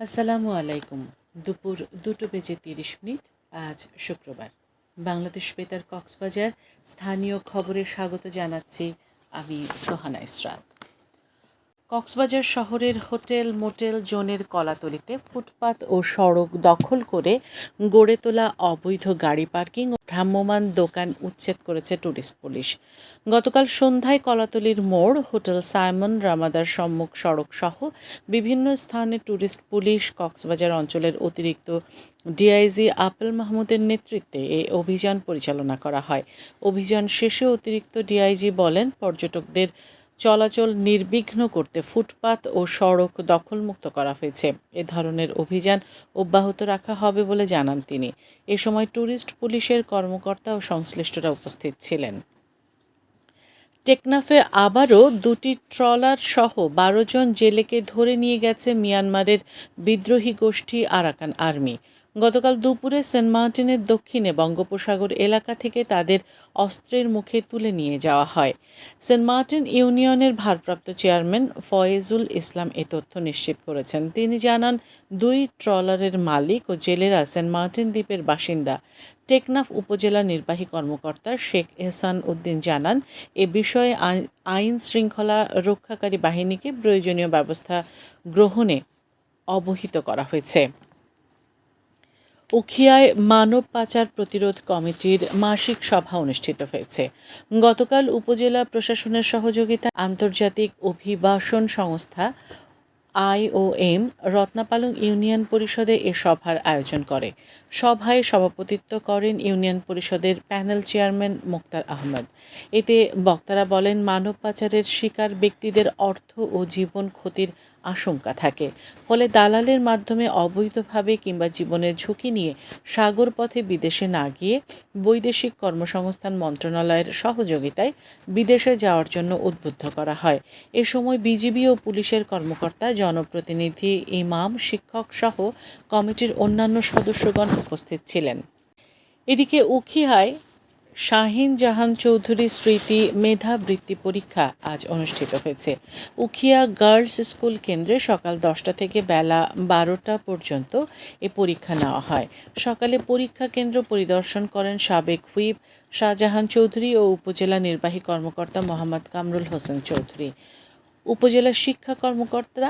আসসালামু আলাইকুম। দুপুর দুটো বেজে তিরিশ মিনিট, আজ শুক্রবার। বাংলাদেশ বেতার কক্সবাজার স্থানীয় খবরে স্বাগত জানাচ্ছি আমি সোহানা ইসরাত। কক্সবাজার শহরের হোটেল মোটেল জোনের কলাতলিতে ফুটপাত ও সড়ক দখল করে গড়ে তোলা অবৈধ গাড়ি পার্কিং ও ভ্রাম্যমাণ দোকান উচ্ছেদ করেছে ট্যুরিস্ট পুলিশ। গতকাল সন্ধ্যায় কলাতলির মোড়, হোটেল সাইমন রামাদার সম্মুখ সড়ক সহ বিভিন্ন স্থানে ট্যুরিস্ট পুলিশ কক্সবাজার অঞ্চলের অতিরিক্ত ডিআইজি আপেল মাহমুদের নেতৃত্বে এই অভিযান পরিচালনা করা হয়। অভিযান শেষে অতিরিক্ত ডিআইজি বলেন, পর্যটকদের চলাচল নির্বিঘ্ন করতে ফুটপাত ও সড়ক দখলমুক্ত করা হয়েছে। এ ধরনের অভিযান অব্যাহত রাখা হবে বলে জানান তিনি। এ সময় ট্যুরিস্ট পুলিশের কর্মকর্তা ও সংশ্লিষ্টরা উপস্থিত ছিলেন। টেকনাফে আবারও দুটি ট্রলার সহ বারো জন জেলেকে ধরে নিয়ে গেছে মিয়ানমারের বিদ্রোহী গোষ্ঠী আরাকান আর্মি। গতকাল দুপুরে সেন্ট মার্টিনের দক্ষিণে বঙ্গোপসাগর এলাকা থেকে তাদের অস্ত্রের মুখে তুলে নিয়ে যাওয়া হয়। সেন্ট মার্টিন ইউনিয়নের ভারপ্রাপ্ত চেয়ারম্যান ফয়েজুল ইসলাম এ তথ্য নিশ্চিত করেছেন। তিনি জানান, দুই ট্রলারের মালিক ও জেলেরা সেন্ট মার্টিন দ্বীপের বাসিন্দা। টেকনাফ উপজেলা নির্বাহী কর্মকর্তা শেখ এহসান উদ্দিন জানান, এ বিষয়ে আইন শৃঙ্খলা রক্ষাকারী বাহিনীকে প্রয়োজনীয় ব্যবস্থা গ্রহণে অবহিত করা হয়েছে। উখিয়ায় মানব পাচার প্রতিরোধ কমিটির মাসিক সভা অনুষ্ঠিত হয়েছে। গতকাল উপজেলা প্রশাসনের সহযোগিতা আন্তর্জাতিক অভিবাসন সংস্থা আইওএম রত্নাপালং ইউনিয়ন পরিষদে এ সভার আয়োজন করে। সভায় সভাপতিত্ব করেন ইউনিয়ন পরিষদের প্যানেল চেয়ারম্যান মোক্তার আহমদ। এতে বক্তারা বলেন, মানব পাচারের শিকার ব্যক্তিদের অর্থ ও জীবন ক্ষতির আশঙ্কা থাকে। ফলে দালালের মাধ্যমে অবৈধভাবে কিংবা জীবনের ঝুঁকি নিয়ে সাগর পথে বিদেশে না গিয়ে বৈদেশিক কর্মসংস্থান মন্ত্রণালয়ের সহযোগিতায় বিদেশে যাওয়ার জন্য উদ্বুদ্ধ করা হয়। এ সময় বিজিবি ও পুলিশের কর্মকর্তা, জনপ্রতিনিধি, ইমাম, শিক্ষক সহ কমিটির অন্যান্য সদস্যগণ উপস্থিত ছিলেন। এদিকে উখিয়ায় শাহিন জাহান চৌধুরী স্মৃতি মেধা বৃত্তি পরীক্ষা আজ অনুষ্ঠিত হয়েছে। উখিয়া গার্লস স্কুল কেন্দ্রে সকাল দশটা থেকে বেলা বারোটা পর্যন্ত এ পরীক্ষা নেওয়া হয়। সকালে পরীক্ষা কেন্দ্র পরিদর্শন করেন সাবেক হুইপ শাহজাহান চৌধুরী ও উপজেলা নির্বাহী কর্মকর্তা মোহাম্মদ কামরুল হোসেন চৌধুরী। উপজেলা শিক্ষা কর্মকর্তা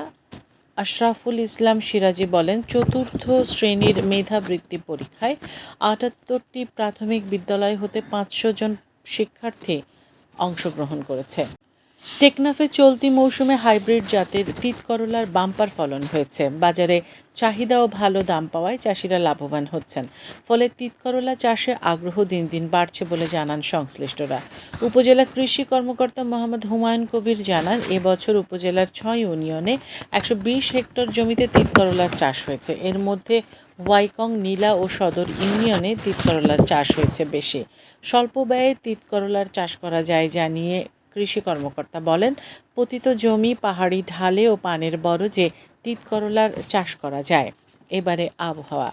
আশরাফুল ইসলাম সিরাজি বলেন, চতুর্থ শ্রেণির মেধাবৃত্তি পরীক্ষায় আটাত্তরটি প্রাথমিক বিদ্যালয় হতে পাঁচশো জন শিক্ষার্থী অংশগ্রহণ করেছে। টেকনাফে চলতি মৌসুমে হাইব্রিড জাতের তিত করলার বাম্পার ফলন হয়েছে। বাজারে চাহিদা ও ভালো দাম পাওয়ায় চাষিরা লাভবান হচ্ছেন। ফলে তিত করলা চাষে আগ্রহ দিন দিন বাড়ছে বলে জানান সংশ্লিষ্টরা। উপজেলা কৃষি কর্মকর্তা মোহাম্মদ হুমায়ুন কবির জানান, এবছর উপজেলার ছয় ইউনিয়নে একশো বিশ হেক্টর জমিতে তিত করলার চাষ হয়েছে। এর মধ্যে ওয়াইকং, নীলা ও সদর ইউনিয়নে তিত করলার চাষ হয়েছে বেশি। স্বল্প ব্যয়ে তিত করলার চাষ করা যায় জানিয়ে কৃষি কর্মকর্তা বলেন, পতিত জমি, পাহাড়ি ঢালে ও পানের বড় যে তিতকরলার চাষ করা যায়। এবারে আবহাওয়া।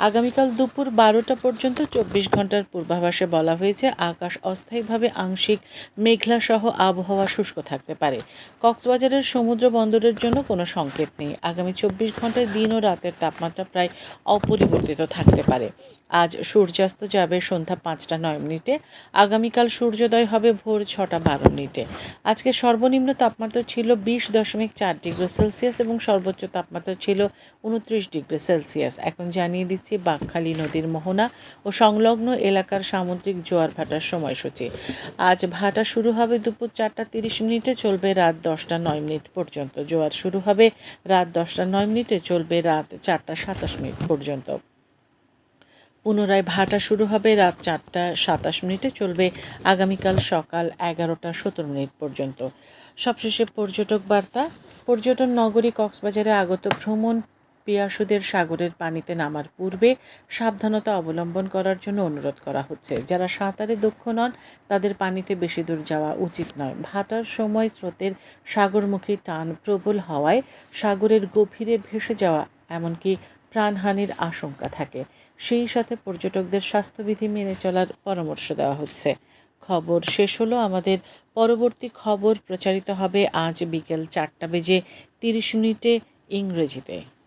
আগামীকাল দুপুর বারোটা পর্যন্ত চব্বিশ ঘণ্টার পূর্বাভাসে বলা হয়েছে, আকাশ অস্থায়ীভাবে আংশিক মেঘলা সহ আবহাওয়া শুষ্ক থাকতে পারে। কক্সবাজারের সমুদ্র বন্দরের জন্য কোনো সংকেত নেই। আগামী চব্বিশ ঘন্টায় দিন ও রাতের তাপমাত্রা প্রায় অপরিবর্তিত থাকতে পারে। আজ সূর্যাস্ত যাবে সন্ধ্যা পাঁচটা নয় মিনিটে, আগামীকাল সূর্যোদয় হবে ভোর ছটা বারো মিনিটে। আজকে সর্বনিম্ন তাপমাত্রা ছিল বিশ দশমিক চার ডিগ্রি সেলসিয়াস এবং সর্বোচ্চ তাপমাত্রা ছিল উনত্রিশ ডিগ্রি সেলসিয়াস। এখন জানিয়ে দিচ্ছি বাঘখালী নদীর মোহনা ও সংলগ্ন এলাকার সামুদ্রিক জোয়ার ভাটার সময়সূচি। আজ ভাটা শুরু হবে দুপুর চারটা তিরিশ মিনিটে, চলবে রাত দশটা নয় মিনিট পর্যন্ত। জোয়ার শুরু হবে রাত দশটা নয় মিনিটে, চলবে রাত চারটা সাতাশ মিনিট পর্যন্ত। পুনরায় ভাটা শুরু হবে রাত চারটা সাতাশ মিনিটে, চলবে আগামীকাল সকাল এগারোটা সতেরো মিনিট পর্যন্ত। সবশেষে পর্যটক বার্তা। পর্যটন নগরী কক্সবাজারে আগত ভ্রমণ পিয়াসুদের সাগরের পানিতে নামার পূর্বে সাবধানতা অবলম্বন করার জন্য অনুরোধ করা হচ্ছে। যারা সাঁতারে দক্ষ নন, তাদের পানিতে বেশি দূর যাওয়া উচিত নয়। ভাটার সময় স্রোতের সাগরমুখী টান প্রবল হওয়ায় সাগরের গভীরে ভেসে যাওয়া এমনকি প্রাণহানির আশঙ্কা থাকে। সেই সাথে পর্যটকদের স্বাস্থ্যবিধি মেনে চলার পরামর্শ দেওয়া হচ্ছে। খবর শেষ হলো আমাদের পরবর্তী খবর প্রচারিত হবে আজ বিকেল চারটা বেজে তিরিশ মিনিটে ইংরেজিতে।